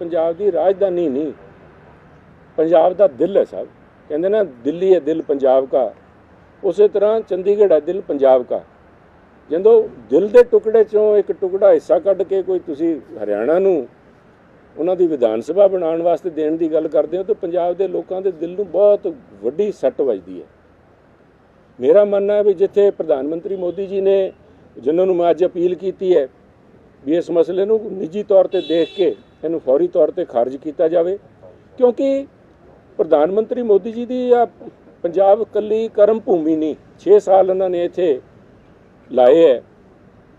ਪੰਜਾਬ ਦੀ ਰਾਜਧਾਨੀ ਨਹੀਂ। ਪੰਜਾਬ ਦਾ ਦਿਲ ਹੈ ਸਾਹਿਬ ਕਹਿੰਦੇ ਨਾ, ਦਿੱਲੀ ਹੈ ਦਿਲ ਪੰਜਾਬ ਦਾ ਉਸੇ ਤਰ੍ਹਾਂ ਚੰਡੀਗੜ੍ਹ ਹੈ ਦਿਲ ਪੰਜਾਬ ਦਾ ਜਦੋਂ ਦਿਲ ਦੇ ਟੁਕੜੇ ਚੋਂ ਇੱਕ ਟੁਕੜਾ ਹਿੱਸਾ ਕੱਢ ਕੇ ਕੋਈ ਤੁਸੀਂ ਹਰਿਆਣਾ ਨੂੰ ਉਹਨਾਂ ਦੀ ਵਿਧਾਨ ਸਭਾ ਬਣਾਉਣ ਵਾਸਤੇ ਦੇਣ ਦੀ ਗੱਲ ਕਰਦੇ ਹੋ, ਤਾਂ ਪੰਜਾਬ ਦੇ ਲੋਕਾਂ ਦੇ ਦਿਲ ਨੂੰ ਬਹੁਤ ਵੱਡੀ ਸੱਟ ਵੱਜਦੀ ਹੈ। ਮੇਰਾ ਮੰਨਣਾ ਹੈ ਵੀ ਜਿੱਥੇ ਪ੍ਰਧਾਨ ਮੰਤਰੀ ਮੋਦੀ ਜੀ ਨੇ, ਜਿਨ੍ਹਾਂ ਨੂੰ ਮੈਂ ਅੱਜ ਅਪੀਲ ਕੀਤੀ ਹੈ, ਵੀ ਇਸ ਮਸਲੇ ਨੂੰ ਨਿੱਜੀ ਤੌਰ ਤੇ ਦੇਖ ਕੇ ਇਹਨੂੰ ਫੌਰੀ ਤੌਰ ਤੇ ਖਾਰਜ ਕੀਤਾ ਜਾਵੇ, ਕਿਉਂਕਿ ਪ੍ਰਧਾਨ ਮੰਤਰੀ ਮੋਦੀ ਜੀ ਦੀ ਆ ਪੰਜਾਬ ਕੱਲੀ ਕਰਮ ਭੂਮੀ ਨਹੀਂ 6 ਸਾਲ ਉਹਨਾਂ ਨੇ ਇੱਥੇ ਲਾਏ ਹੈ,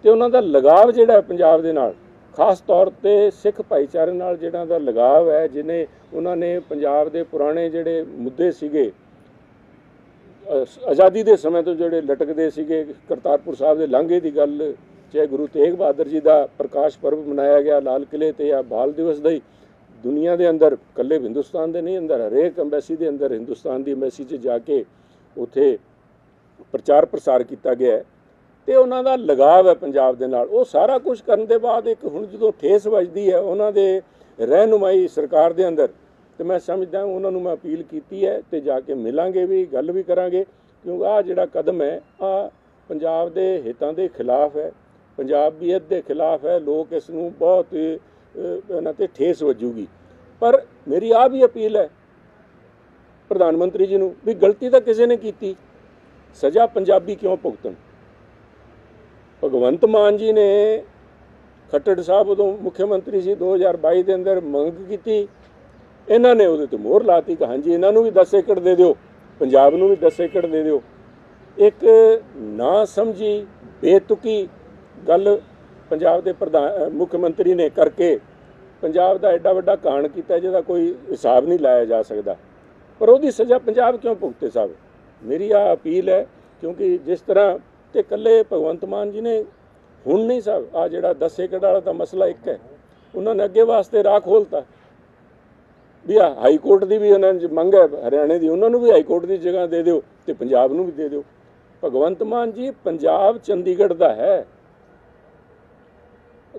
ਤੇ ਉਹਨਾਂ ਦਾ ਲਗਾਵ ਜਿਹੜਾ ਪੰਜਾਬ ਦੇ ਨਾਲ, ਖਾਸ ਤੌਰ ਤੇ ਸਿੱਖ ਭਾਈਚਾਰੇ ਨਾਲ ਜਿਹੜਾ ਦਾ ਲਗਾਵ ਹੈ, ਜਿਨੇ ਉਹਨਾਂ ਨੇ ਪੰਜਾਬ ਦੇ ਪੁਰਾਣੇ ਜਿਹੜੇ ਮੁੱਦੇ ਸੀਗੇ ਆਜ਼ਾਦੀ ਦੇ ਸਮੇਂ ਤੋਂ ਜਿਹੜੇ ਲਟਕਦੇ ਸੀਗੇ, ਕਰਤਾਰਪੁਰ ਸਾਹਿਬ ਦੇ ਲਾਂਘੇ ਦੀ ਗੱਲ ਚਾਹੇ ਗੁਰੂ ਤੇਗ ਬਹਾਦਰ ਜੀ ਦਾ ਪ੍ਰਕਾਸ਼ ਪਰਬ ਮਨਾਇਆ ਗਿਆ ਲਾਲ ਕਿਲੇ ਤੇ ਜਾਂ ਬਾਲ ਦਿਵਸ ਦਾ ਹੀ, ਦੁਨੀਆ ਦੇ ਅੰਦਰ ਕੱਲੇ ਹਿੰਦੁਸਤਾਨ ਦੇ ਨਹੀਂ ਅੰਦਰ, ਹਰੇਕ ਅੰਬੈਸੀ ਦੇ ਅੰਦਰ ਹਿੰਦੁਸਤਾਨ ਦੀ ਅੰਬੈਸੀ 'ਚ ਜਾ ਕੇ ਉਥੇ ਪ੍ਰਚਾਰ ਪ੍ਰਸਾਰ ਕੀਤਾ ਗਿਆ ਹੈ। ਤੇ ਉਹਨਾਂ ਦਾ ਲਗਾਵ ਹੈ ਪੰਜਾਬ ਦੇ ਨਾਲ। ਉਹ ਸਾਰਾ ਕੁਝ ਕਰਨ ਦੇ ਬਾਅਦ ਇੱਕ ਹੁਣ ਜਦੋਂ ਠੇਸ ਵੱਜਦੀ ਹੈ, ਉਹਨਾਂ ਦੇ ਰਹਿਨੁਮਾਈ ਸਰਕਾਰ ਦੇ ਅੰਦਰ, ਤੇ ਮੈਂ ਸਮਝਦਾ ਉਹਨਾਂ ਨੂੰ ਮੈਂ ਅਪੀਲ ਕੀਤੀ ਹੈ ਤੇ ਜਾ ਕੇ ਮਿਲਾਂਗੇ ਵੀ, ਗੱਲ ਵੀ ਕਰਾਂਗੇ, ਕਿਉਂਕਿ ਆ ਜਿਹੜਾ ਕਦਮ ਹੈ ਆ ਪੰਜਾਬ ਦੇ ਹਿੱਤਾਂ ਦੇ ਖਿਲਾਫ ਹੈ। ਪੰਜਾਬੀਅਤ ਦੇ ਖਿਲਾਫ ਹੈ, ਲੋਕ ਇਸ ਨੂੰ ਬਹੁਤ ਇਹਨਾਂ ਤੇ ਠੇਸ ਵੱਜੂਗੀ। ਪਰ ਮੇਰੀ ਆ ਵੀ ਅਪੀਲ ਹੈ, ਪ੍ਰਧਾਨ ਮੰਤਰੀ ਜੀ ਨੂੰ, ਵੀ ਗਲਤੀ ਤਾਂ ਕਿਸੇ ਨੇ ਕੀਤੀ, ਸਜ਼ਾ ਪੰਜਾਬੀ ਕਿਉਂ ਭੁਗਤਣ? ਭਗਵੰਤ ਮਾਨ ਜੀ ਨੇ ਖੱਟੜ ਸਾਹਿਬ ਉਦੋਂ ਮੁੱਖ ਮੰਤਰੀ ਸੀ 2022 ਦੇ ਅੰਦਰ ਮੰਗ ਕੀਤੀ, ਇਹਨਾਂ ਨੇ ਉਹਦੇ ਤੇ ਮੋਹਰ ਲਾਤੀ ਕਿ ਹਾਂਜੀ ਇਹਨਾਂ ਨੂੰ ਵੀ 10 ਏਕੜ ਦੇ ਦਿਓ, ਪੰਜਾਬ ਨੂੰ ਵੀ 10 ਏਕੜ ਦੇ ਦਿਓ। ਇੱਕ ਨਾ ਸਮਝੀ, ਬੇਤੁਕੀ ਗੱਲ ਪੰਜਾਬ ਦੇ ਪ੍ਰਧਾਨ ਮੁੱਖ ਮੰਤਰੀ ਨੇ ਕਰਕੇ ਪੰਜਾਬ ਦਾ ਐਡਾ ਵੱਡਾ ਕਾਣ ਕੀਤਾ, ਜਿਹਦਾ ਕੋਈ ਹਿਸਾਬ ਨਹੀਂ ਲਾਇਆ ਜਾ ਸਕਦਾ। ਪਰ ਉਹਦੀ ਸਜ਼ਾ ਪੰਜਾਬ ਕਿਉਂ ਭੁਗਤੇ ਸਾਹਿਬ? ਮੇਰੀ ਆ ਅਪੀਲ ਹੈ, ਕਿਉਂਕਿ ਜਿਸ ਤਰ੍ਹਾਂ ਤੇ ਇਕੱਲੇ ਭਗਵੰਤ ਮਾਨ ਜੀ ਨੇ, ਹੁਣ ਨਹੀਂ ਸਾਹਿਬ ਆ ਜਿਹੜਾ 10 ਏਕੜ ਵਾਲਾ ਤਾਂ ਮਸਲਾ ਇੱਕ ਹੈ। ਉਹਨਾਂ ਨੇ ਅੱਗੇ ਵਾਸਤੇ ਰਾਹ ਖੋਲਤਾ। ਵੀ ਆ ਹਾਈ ਕੋਰਟ ਦੀ ਵੀ ਉਹਨਾਂ ਨੇ ਮੰਗ ਹੈ, ਹਰਿਆਣੇ ਦੀ, ਉਹਨਾਂ ਨੂੰ ਵੀ ਹਾਈ ਕੋਰਟ ਦੀ ਜਗ੍ਹਾ ਦੇ ਦਿਓ ਤੇ ਪੰਜਾਬ ਨੂੰ ਵੀ ਦੇ ਦਿਓ। ਭਗਵੰਤ ਮਾਨ ਜੀ, ਪੰਜਾਬ ਚੰਡੀਗੜ੍ਹ ਦਾ ਹੈ।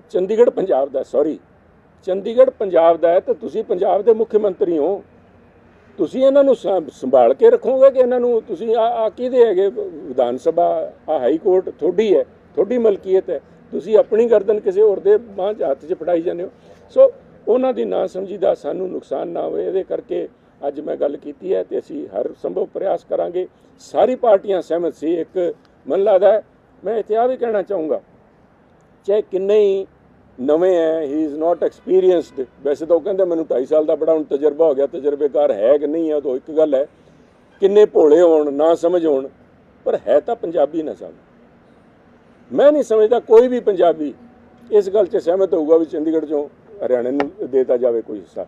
ਚੰਡੀਗੜ੍ਹ ਪੰਜਾਬ ਦਾ ਸੌਰੀ ਚੰਡੀਗੜ੍ਹ ਪੰਜਾਬ ਦਾ ਹੈ ਤੇ ਤੁਸੀਂ ਪੰਜਾਬ ਦੇ ਮੁੱਖ ਮੰਤਰੀ ਹੋ। ਤੁਸੀਂ ਇਹਨਾਂ ਨੂੰ ਸੰ- ਸੰਭਾਲ ਕੇ ਰੱਖੋਗੇ ਕਿ ਇਹਨਾਂ ਨੂੰ ਤੁਸੀਂ ਆ ਆ ਕਿਹਦੇ ਹੈਗੇ? ਵਿਧਾਨ ਸਭਾ, ਆ ਹਾਈ ਕੋਰਟ, ਤੁਹਾਡੀ ਹੈ, ਤੁਹਾਡੀ ਮਲਕੀਅਤ ਹੈ। ਤੁਸੀਂ ਆਪਣੀ ਗਰਦਨ ਕਿਸੇ ਹੋਰ ਦੇ ਬਾਂਹ 'ਚ ਹੱਥ 'ਚ ਫੜਾਈ ਜਾਂਦੇ ਹੋ। ਸੋ ਉਹਨਾਂ ਦੀ ਨਾ ਸਮਝੀ ਦਾ ਸਾਨੂੰ ਨੁਕਸਾਨ ਨਾ ਹੋਵੇ ਇਹਦੇ ਕਰਕੇ ਅੱਜ ਮੈਂ ਗੱਲ ਕੀਤੀ ਹੈ ਤੇ ਅਸੀਂ ਹਰ ਸੰਭਵ ਪ੍ਰਯਾਸ ਕਰਾਂਗੇ। ਸਾਰੀ ਪਾਰਟੀਆਂ ਸਹਿਮਤ ਸੀ, ਇੱਕ ਮਨ ਲੱਗਦਾ ਮੈਂ ਇੱਥੇ ਆ ਵੀ ਕਹਿਣਾ ਚਾਹੂੰਗਾ। ਚਾਹੇ ਕਿੰਨੇ ਹੀ ਨਵੇਂ ਹੈ ਹੀ ਇਜ਼ ਨਾਟ ਐਕਸਪੀਰੀਅੰਸਡ ਵੈਸੇ ਤਾਂ ਉਹ ਕਹਿੰਦੇ ਮੈਨੂੰ 2.5 ਸਾਲ ਦਾ ਬੜਾ ਹੁਣ ਤਜਰਬਾ ਹੋ ਗਿਆ, ਤਜਰਬੇਕਾਰ ਹੈ ਕਿ ਨਹੀਂ ਹੈ, ਉਹ ਤਾਂ ਇੱਕ ਗੱਲ ਹੈ। ਕਿੰਨੇ ਭੋਲੇ ਹੋਣ, ਨਾ ਸਮਝ ਹੋਣ, ਪਰ ਹੈ ਤਾਂ ਪੰਜਾਬੀ ਨਾ ਸਮਝ ਮੈਂ ਨਹੀਂ ਸਮਝਦਾ ਕੋਈ ਵੀ ਪੰਜਾਬੀ ਇਸ ਗੱਲ 'ਚ ਸਹਿਮਤ ਹੋਊਗਾ ਵੀ ਚੰਡੀਗੜ੍ਹ ਚੋਂ ਹਰਿਆਣੇ ਨੂੰ ਦੇਤਾ ਜਾਵੇ ਕੋਈ ਹਿੱਸਾ।